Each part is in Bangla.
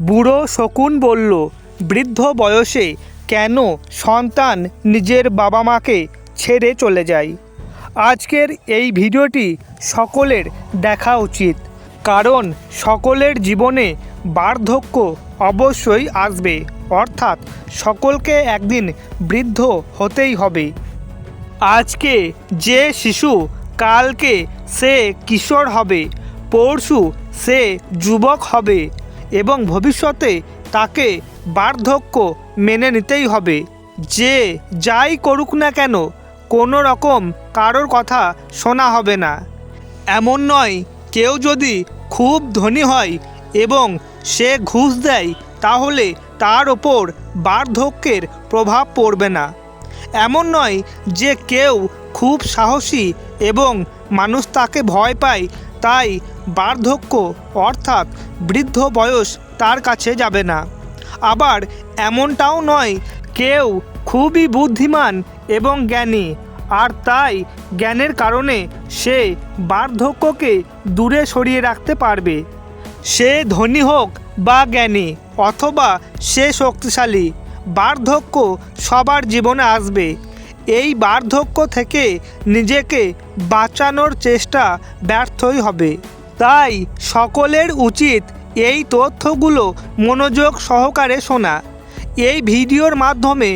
বুড়ো শকুন বলল, বৃদ্ধ বয়সে কেন সন্তান নিজের বাবা মাকে ছেড়ে চলে যায়? আজকের এই ভিডিওটি সকলের দেখা উচিত, কারণ সকলের জীবনে বার্ধক্য অবশ্যই আসবে, অর্থাৎ সকলকে একদিন বৃদ্ধ হতেই হবে। আজকে যে শিশু, কালকে সে কিশোর হবে, পরশু সে যুবক হবে এবং ভবিষ্যতে তাকে বার্ধক্য মেনে নিতেই হবে। যে যাই করুক না কেন, কোনো রকম কারোর কথা শোনা হবে না। এমন নয়, কেউ যদি খুব ধনী হয় এবং সে ঘুষ দেয়, তাহলে তার ওপর বার্ধক্যের প্রভাব পড়বে না। এমন নয় যে কেউ খুব সাহসী এবং মানুষ তাকে ভয় পায় তাই বার্ধক্য অর্থাৎ বৃদ্ধ বয়স তার কাছে যাবে না। আবার এমনটাও নয়, কেউ খুবই বুদ্ধিমান এবং জ্ঞানী, আর তাই জ্ঞানের কারণে সে বার্ধক্যকে দূরে সরিয়ে রাখতে পারবে। সে ধনী হোক বা জ্ঞানী, অথবা সে শক্তিশালী, বার্ধক্য সবার জীবনে আসবে। এই বার্ধক্য থেকে নিজেকে বাঁচানোর চেষ্টা ব্যর্থই হবে। তাই সকলের উচিত এই তথ্যগুলো মনোযোগ সহকারে শোনা। এই ভিডিওর মাধ্যমে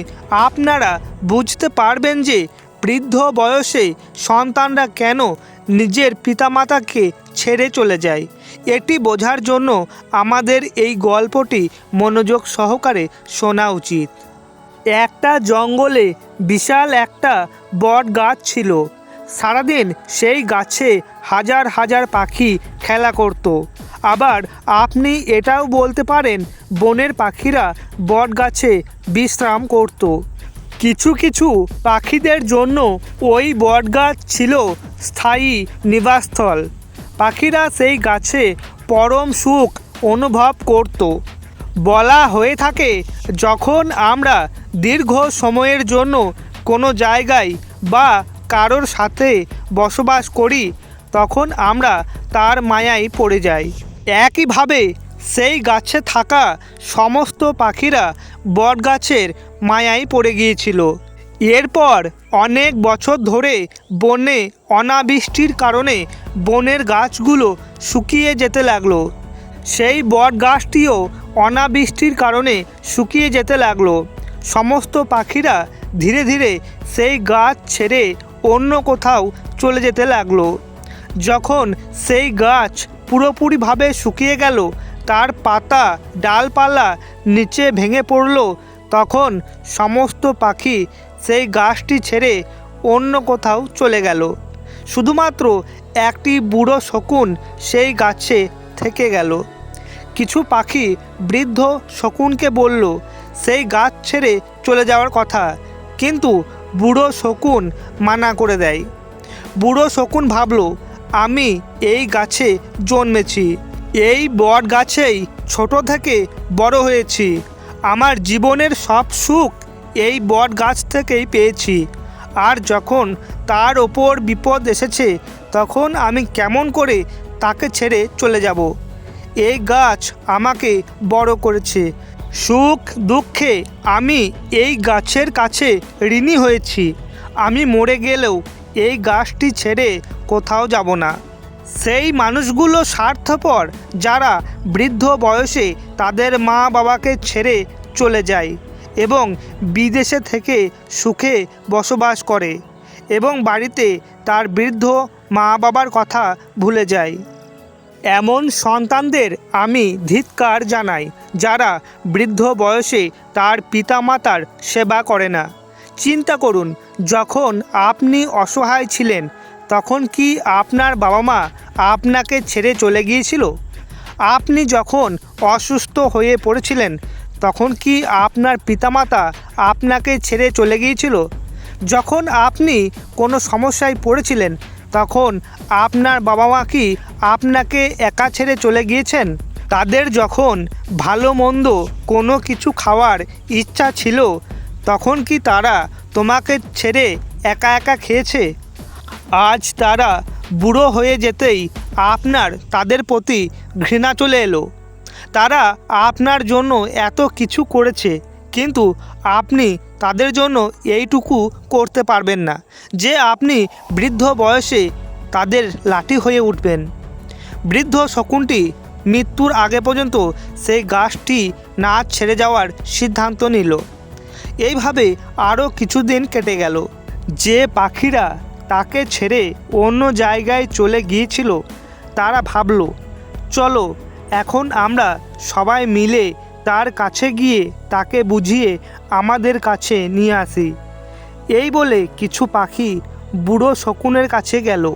আপনারা বুঝতে পারবেন যে বৃদ্ধ বয়সে সন্তানরা কেন নিজের পিতামাতাকে ছেড়ে চলে যায়। এটি বোঝার জন্য আমাদের এই গল্পটি মনোযোগ সহকারে শোনা উচিত। একটা জঙ্গলে বিশাল একটা বট গাছ ছিল। সারাদিন সেই গাছে হাজার হাজার পাখি খেলা করত। আবার আপনি এটাও বলতে পারেন, বনের পাখিরা বট গাছে বিশ্রাম করত। কিছু কিছু পাখিদের জন্য ওই বটগাছ ছিল স্থায়ী নিবাসস্থল। পাখিরা সেই গাছে পরম সুখ অনুভব করত। বলা হয়ে থাকে, যখন আমরা দীর্ঘ সময়ের জন্য কোনো জায়গায় বা কারোর সাথে বসবাস করি, তখন আমরা তার মায়ায় পড়ে যাই। একইভাবে সেই গাছে থাকা সমস্ত পাখিরা বটগাছের মায়ায় পড়ে গিয়েছিল। এরপর অনেক বছর ধরে বনে অনাবৃষ্টির কারণে বনের গাছগুলো শুকিয়ে যেতে লাগল। সেই বট গাছটিও অনাবৃষ্টির কারণে শুকিয়ে যেতে লাগল। সমস্ত পাখিরা ধীরে ধীরে সেই গাছ ছেড়ে অন্য কোথাও চলে যেতে লাগল। যখন সেই গাছ পুরোপুরিভাবে শুকিয়ে গেল, তার পাতা ডালপালা নিচে ভেঙে পড়ল, তখন সমস্ত পাখি সেই গাছটি ছেড়ে অন্য কোথাও চলে গেল। শুধুমাত্র একটি বুড়ো শকুন সেই গাছে থেকে গেল। কিছু পাখি বৃদ্ধ শকুনকে বলল, সেই গাছ ছেড়ে চলে যাওয়ার কথা। কিন্তু বুড়ো শকুন মানা করে দেয়। বুড়ো শকুন ভাবল, আমি এই গাছে জন্মেছি। এই বট গাছেই ছোট থেকে বড় হয়েছি। আমার জীবনের সব সুখ এই বট গাছ থেকেই পেয়েছি। আর যখন তার ওপর বিপদ এসেছে, তখন আমি কেমন করে তাকে ছেড়ে চলে যাব। এই গাছ আমাকে বড় করেছে। সুখ, দুঃখে আমি এই গাছের কাছে ঋণী হয়েছি। আমি মরে গেলেও এই গাছটি ছেড়ে কোথাও যাব না। সেই মানুষগুলো স্বার্থপর যারা বৃদ্ধ বয়সে তাদের মা বাবাকে ছেড়ে চলে যায় এবং বিদেশে থেকে সুখে বসবাস করে এবং বাড়িতে তার বৃদ্ধ মা বাবার কথা ভুলে যায় এমন সন্তানদের আমি ধিৎকার জানাই, যারা বৃদ্ধ বয়সে তার পিতামাতার সেবা করে না। চিন্তা করুন, যখন আপনি অসহায় ছিলেন, তখন কি আপনার বাবা মা আপনাকে ছেড়ে চলে গিয়েছিল? আপনি যখন অসুস্থ হয়ে পড়েছিলেন, তখন কি আপনার পিতামাতা আপনাকে ছেড়ে চলে গিয়েছিল? যখন আপনি কোনো সমস্যায় পড়েছিলেন তখন আপনার বাবা মা কি আপনাকে একা ছেড়ে চলে গিয়েছেন? তাদের যখন ভালো মন্দ কোনো কিছু খাওয়ার ইচ্ছা ছিল, তখন কি তারা তোমাকে ছেড়ে একা একা খেয়েছে? আজ তারা বুড়ো হয়ে যেতেই আপনার তাদের প্রতি ঘৃণা চলে এলো। তারা আপনার জন্য এত কিছু করেছে। কিন্তু আপনি তাদের জন্য এইটুকু করতে পারবেন না যে আপনি বৃদ্ধ বয়সে তাদের লাঠি হয়ে উঠবেন। বৃদ্ধ শকুনটি মৃত্যুর আগে পর্যন্ত সেই গাছটি না ছেড়ে যাওয়ার সিদ্ধান্ত নিল। এইভাবে আরও কিছুদিন কেটে গেল। যে পাখিরা তাকে ছেড়ে অন্য জায়গায় চলে গিয়েছিল, তারা ভাবল, চলো, এখন আমরা সবাই মিলে তার কাছে গিয়ে তাকে বুঝিয়ে আমাদের কাছে নিয়ে আসি। এই বলে কিছু পাখি বুড়ো শকুনের কাছে গেল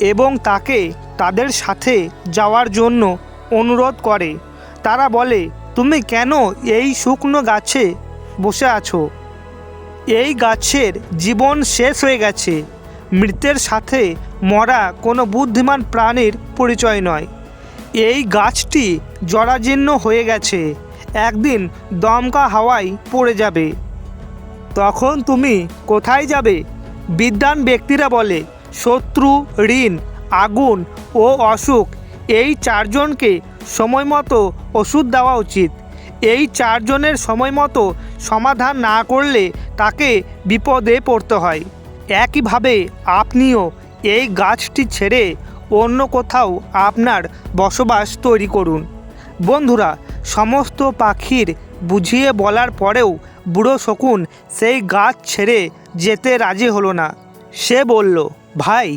এবং তাকে তাদের সাথে যাওয়ার জন্য অনুরোধ করে। তারা বলে, তুমি কেন এই শুকনো গাছে বসে আছো? এই গাছের জীবন শেষ হয়ে গেছে। মৃতের সাথে মরা কোনো বুদ্ধিমান প্রাণীর পরিচয় নয়। এই গাছটি জরাজীর্ণ হয়ে গেছে। একদিন দমকা হাওয়ায় পড়ে যাবে। তখন তুমি কোথায় যাবে? বিদ্যান ব্যক্তিরা বলে, শত্রু, ঋণ, আগুন ও অসুখ, এই চারজনকে সময় মতো ওষুধ দেওয়া উচিত। এই চারজনের সময় মতো সমাধান না করলে তাকে বিপদে পড়তে হয়। একইভাবে আপনিও এই গাছটি ছেড়ে অন্য কোথাও আপনার বসবাস তৈরি করুন। বন্ধুরা সমস্ত পাখির বুঝিয়ে বলার পরেও বুড়ো শকুন সেই গাছ ছেড়ে যেতে রাজি হলো না। সে বলল, ভাই,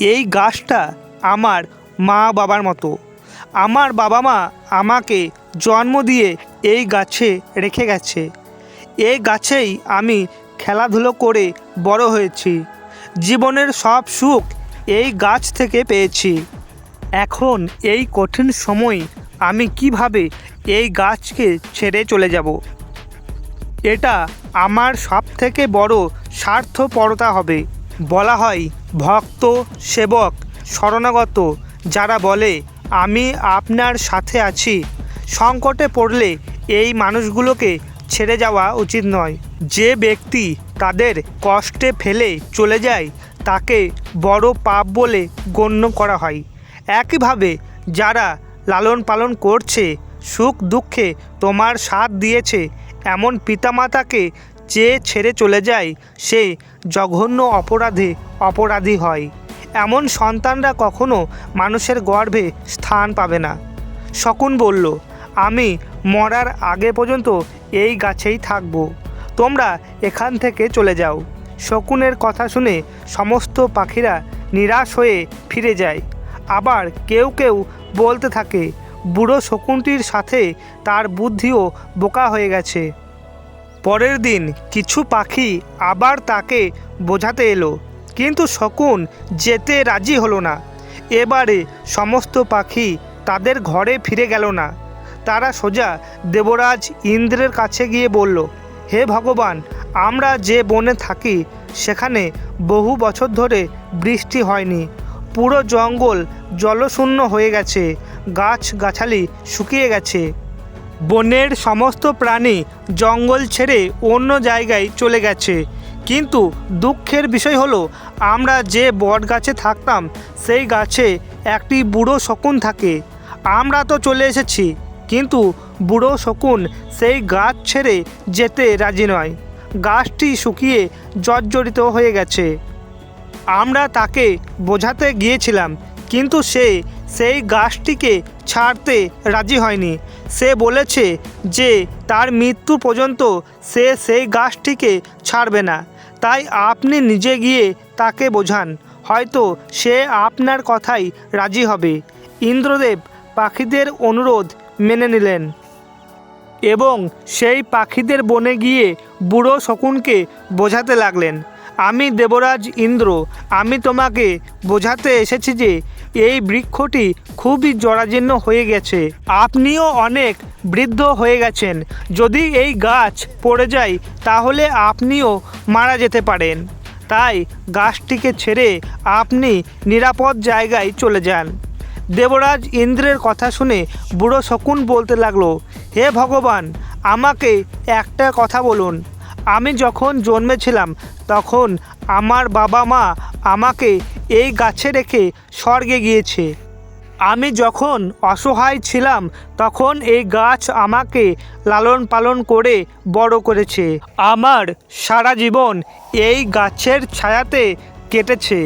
এই গাছটা আমার মা বাবার মতো। আমার বাবা মা আমাকে জন্ম দিয়ে এই গাছে রেখে গেছে। এই গাছেই আমি খেলাধুলো করে বড় হয়েছি। জীবনের সব সুখ এই গাছ থেকে পেয়েছি। এখন এই কঠিন সময় আমি কীভাবে এই গাছকে ছেড়ে চলে যাব। এটা আমার সব থেকে বড় স্বার্থপরতা হবে। বলা হয়, ভক্ত, সেবক, শরণাগত, যারা বলে, আমি আপনার সাথে আছি। সংকটে পড়লে এই মানুষগুলোকে ছেড়ে যাওয়া উচিত নয়। যে ব্যক্তি তাদের কষ্টে ফেলে চলে যায়, তাকে বড় পাপ বলে গণ্য করা হয়। একইভাবে যারা লালন পালন করছে সুখ দুঃখে তোমার সাথ দিয়েছে। এমন পিতামাতাকে যে ছেড়ে চলে যায়, সে জঘন্য অপরাধে অপরাধী হয়। এমন সন্তানরা কখনো মানুষের গর্ভে স্থান পাবে না। শকুন বলল, আমি মরার আগে পর্যন্ত এই গাছেই থাকব। তোমরা এখান থেকে চলে যাও। শকুনের কথা শুনে সমস্ত পাখিরা নিরাশ হয়ে ফিরে যায়। আবার কেউ কেউ বলতে থাকে বুড়ো শকুনটির সাথে তার বুদ্ধিও বোকা হয়ে গেছে। পরের দিন কিছু পাখি আবার তাকে বোঝাতে এলো, কিন্তু শকুন যেতে রাজি হলো না। এবারে সমস্ত পাখি তাদের ঘরে ফিরে গেল না। তারা সোজা দেবরাজ ইন্দ্রের কাছে গিয়ে বলল, হে ভগবান, আমরা যে বনে থাকি, সেখানে বহু বছর ধরে বৃষ্টি হয়নি। পুরো জঙ্গল জলশূন্য হয়ে গেছে। গাছ গাছালি শুকিয়ে গেছে। বনের সমস্ত প্রাণী জঙ্গল ছেড়ে অন্য জায়গায় চলে গেছে। কিন্তু দুঃখের বিষয় হলো, আমরা যে বট গাছে থাকতাম, সেই গাছে একটি বুড়ো শকুন থাকে। আমরা তো চলে এসেছি, কিন্তু বুড়ো শকুন সেই গাছ ছেড়ে যেতে রাজি নয়। গাছটি শুকিয়ে জর্জরিত হয়ে গেছে। আমরা তাকে বোঝাতে গিয়েছিলাম, কিন্তু সে সেই গাছটিকে ছাড়তে রাজি হয়নি। সে বলেছে যে তার মৃত্যু পর্যন্ত সে সেই গাছটিকে ছাড়বে না। তাই আপনি নিজে গিয়ে তাকে বোঝান। হয়তো সে আপনার কথাই রাজি হবে। ইন্দ্রদেব পাখিদের অনুরোধ মেনে নিলেন এবং সেই পাখিদের বনে গিয়ে বুড়ো শকুনকে বোঝাতে লাগলেন। আমি দেবরাজ ইন্দ্র, আমি তোমাকে বোঝাতে এসেছি যে এই বৃক্ষটি খুবই জরাজীর্ণ হয়ে গেছে। আপনিও অনেক বৃদ্ধ হয়ে গেছেন। যদি এই গাছ পড়ে যায়, তাহলে আপনিও মারা যেতে পারেন। তাই গাছটিকে ছেড়ে আপনি নিরাপদ জায়গায় চলে যান। দেবরাজ ইন্দ্রের কথা শুনে বুড়ো শকুন বলতে লাগল, হে ভগবান, আমাকে একটা কথা বলুন। আমি যখন জন্মেছিলাম, তখন আমার বাবা মা আমাকে এই গাছে রেখে স্বর্গে গিয়েছে। আমি যখন অসহায় ছিলাম, তখন এই গাছ আমাকে লালন পালন করে বড় করেছে। আমার সারা জীবন এই গাছের ছায়াতে কেটেছে।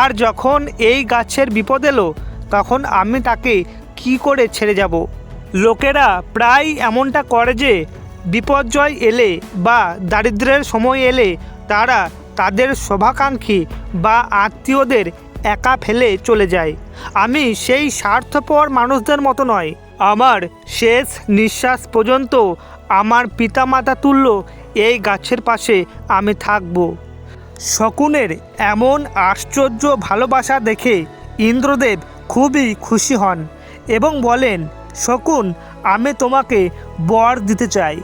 আর যখন এই গাছের বিপদ এলো, তখন আমি তাকে কি করে ছেড়ে যাব? লোকেরা প্রায় এমনটা করে যে বিপর্যয় এলে বা দারিদ্র্যের সময় এলে তারা তাদের শোভাকাঙ্ক্ষী বা আত্মীয়দের একা ফেলে চলে যায়। আমি সেই স্বার্থপর মানুষদের মতো নয়। আমার শেষ নিঃশ্বাস পর্যন্ত আমার পিতামাতা তুল্য এই গাছের পাশে আমি থাকব। শকুনের এমন আশ্চর্য ভালোবাসা দেখে ইন্দ্রদেব খুবই খুশি হন এবং বলেন, শকুন, আমি তোমাকে বর দিতে চাই।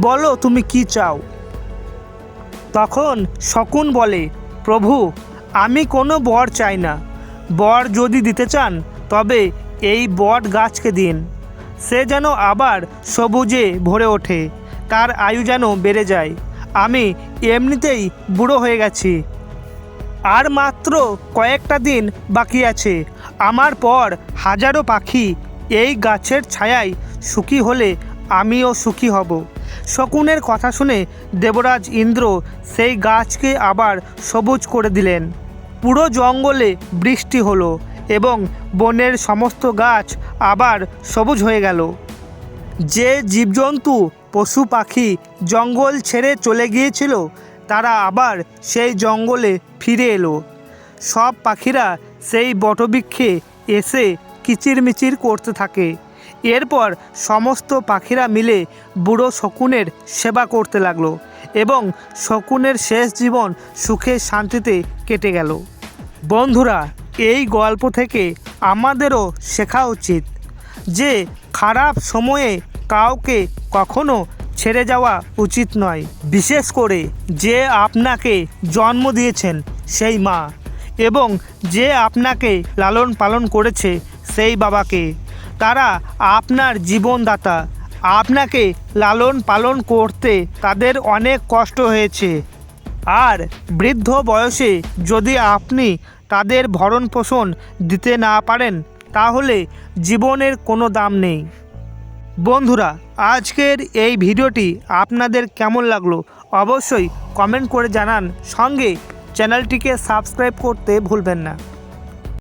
বলো তুমি কি চাও? তখন শকুন বলে, প্রভু, আমি কোনো বর চাই না। বর যদি দিতে চান, তবে এই বট গাছকে দিন। সে যেন আবার সবুজে ভরে ওঠে, তার আয়ু যেন বেড়ে যায়। আমি এমনিতেই বুড়ো হয়ে গেছি। আর মাত্র কয়েকটা দিন বাকি আছে। আমার পর হাজারো পাখি এই গাছের ছায়ায় সুখী হলে আমিও সুখী হব। শকুনের কথা শুনে দেবরাজ ইন্দ্র সেই গাছকে আবার সবুজ করে দিলেন। পুরো জঙ্গলে বৃষ্টি হলো এবং বনের সমস্ত গাছ আবার সবুজ হয়ে গেল। যে জীবজন্তু, পশু, পাখি জঙ্গল ছেড়ে চলে গিয়েছিল, তারা আবার সেই জঙ্গলে ফিরে এলো। সব পাখিরা সেই বটবৃক্ষে এসে কিচিরমিচির করতে থাকে। এরপর সমস্ত পাখিরা মিলে বুড়ো শকুনের সেবা করতে লাগল এবং শকুনের শেষ জীবন সুখে শান্তিতে কেটে গেল। বন্ধুরা, এই গল্প থেকে আমাদেরও শেখা উচিত যে খারাপ সময়ে কাউকে কখনো ছেড়ে যাওয়া উচিত নয়। বিশেষ করে যে আপনাকে জন্ম দিয়েছেন সেই মা এবং যে আপনাকে লালন পালন করেছে সেই বাবাকে। তারা আপনার জীবনদাতা। আপনাকে লালন পালন করতে তাদের অনেক কষ্ট হয়েছে। আর বৃদ্ধ বয়সে যদি আপনি তাদের ভরণ পোষণ দিতে না পারেন, তাহলে জীবনের কোনো দাম নেই। বন্ধুরা, আজকের এই ভিডিওটি আপনাদের কেমন লাগল অবশ্যই কমেন্ট করে জানান। সঙ্গে চ্যানেলটিকে সাবস্ক্রাইব করতে ভুলবেন না।